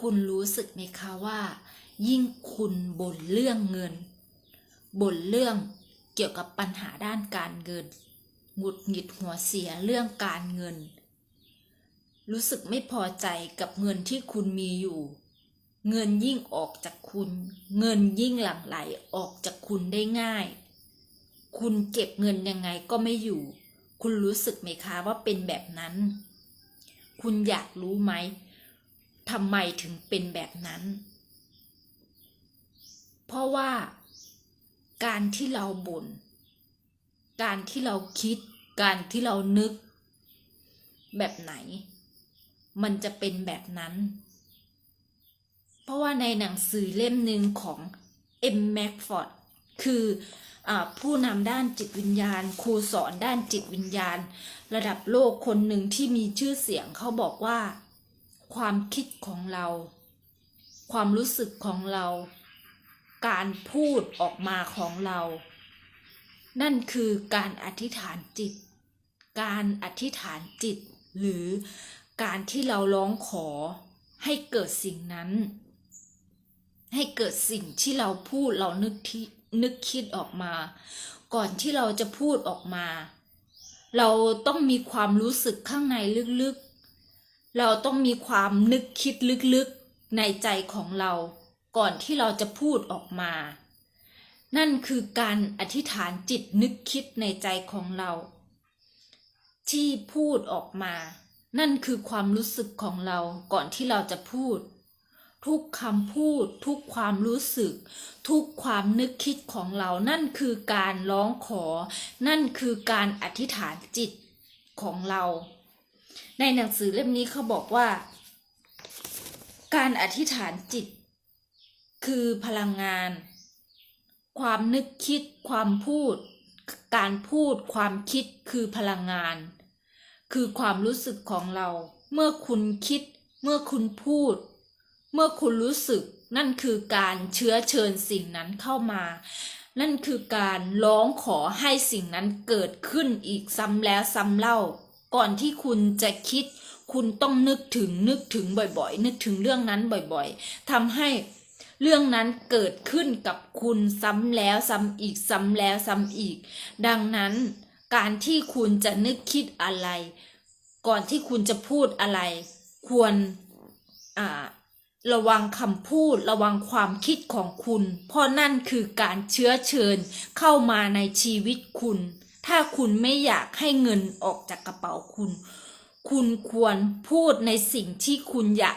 คุณรู้สึกไหมคะว่า ยิ่งคุณบ่นเรื่องเงินบ่นเรื่องเกี่ยวกับปัญหาด้านการเงินหงุดหงิดหัวเสียเรื่องการเงิน รู้สึกไม่พอใจกับเงินที่คุณมีอยู่ เงินยิ่งออกจากคุณ เงินยิ่งหลั่งไหลออกจากคุณได้ง่าย คุณเก็บเงินยังไงก็ไม่อยู่ คุณรู้สึกไหมคะว่าเป็นแบบนั้น คุณอยากรู้ไหม ทำไมถึงเป็นแบบนั้น เพราะว่าการที่เราบน่น การที่เราคิด การที่เรานึก แบบไหน มันจะเป็นแบบนั้น เพราะว่าในหนังสือเล่มหนึ่งของเอ็มแม็กฟอร์ดคืออผู้นำด้านจิตวิญญาณ ครูสอนด้านจิตวิญญาณ ระดับโลกคนหนึ่งที่มีชื่อเสียงเขาบอกว่า ความคิดของเรา ความรู้สึกของเรา การพูดออกมาของเรา นั่นคือการอธิษฐานจิต การอธิษฐานจิต หรือการที่เราร้องขอให้เกิดสิ่งนั้น ให้เกิดสิ่งที่เราพูดเรานึกที่นึกคิดออกมา ก่อนที่เราจะพูดออกมา เราต้องมีความรู้สึกข้างในลึกๆ เราต้องมีความนึกคิดลึกๆในใจของเราก่อนที่เราจะพูดออกมา นั่นคือการอธิษฐานจิตนึกคิดในใจของเรา ที่พูดออกมา นั่นคือความรู้สึกของเราก่อนที่เราจะพูด ทุกคำพูด ทุกความรู้สึก ทุกความนึกคิดของเรา นั่นคือการร้องขอ นั่นคือการอธิษฐานจิตของเรา ในหนังสือเล่มนี้เขาบอกว่า การอธิษฐานจิต คือพลังงาน ความนึกคิด ความพูด การพูดความคิดคือพลังงาน คือความรู้สึกของเรา เมื่อคุณคิด เมื่อคุณพูด เมื่อคุณรู้สึก นั่นคือการเชื้อเชิญสิ่งนั้นเข้ามา นั่นคือการร้องขอให้สิ่งนั้นเกิดขึ้นอีกซ้ำแล้วซ้ำเล่า ก่อนที่คุณจะคิด คุณต้องนึกถึงนึกถึงบ่อยๆ นึกถึงเรื่องนั้นบ่อยๆทำให้เรื่องนั้นเกิดขึ้นกับคุณซ้ำแล้วซ้ำอีกซ้ำแล้วซ้ำอีก ดังนั้นการที่คุณจะนึกคิดอะไร ก่อนที่คุณจะพูดอะไร ควรอ่าระวังคำพูดระวังความคิดของคุณ เพราะนั่นคือการเชื้อเชิญเข้ามาในชีวิตคุณ ถ้าคุณไม่อยากให้เงินออกจากกระเป๋าคุณ คุณควรพูดในสิ่งที่คุณอยาก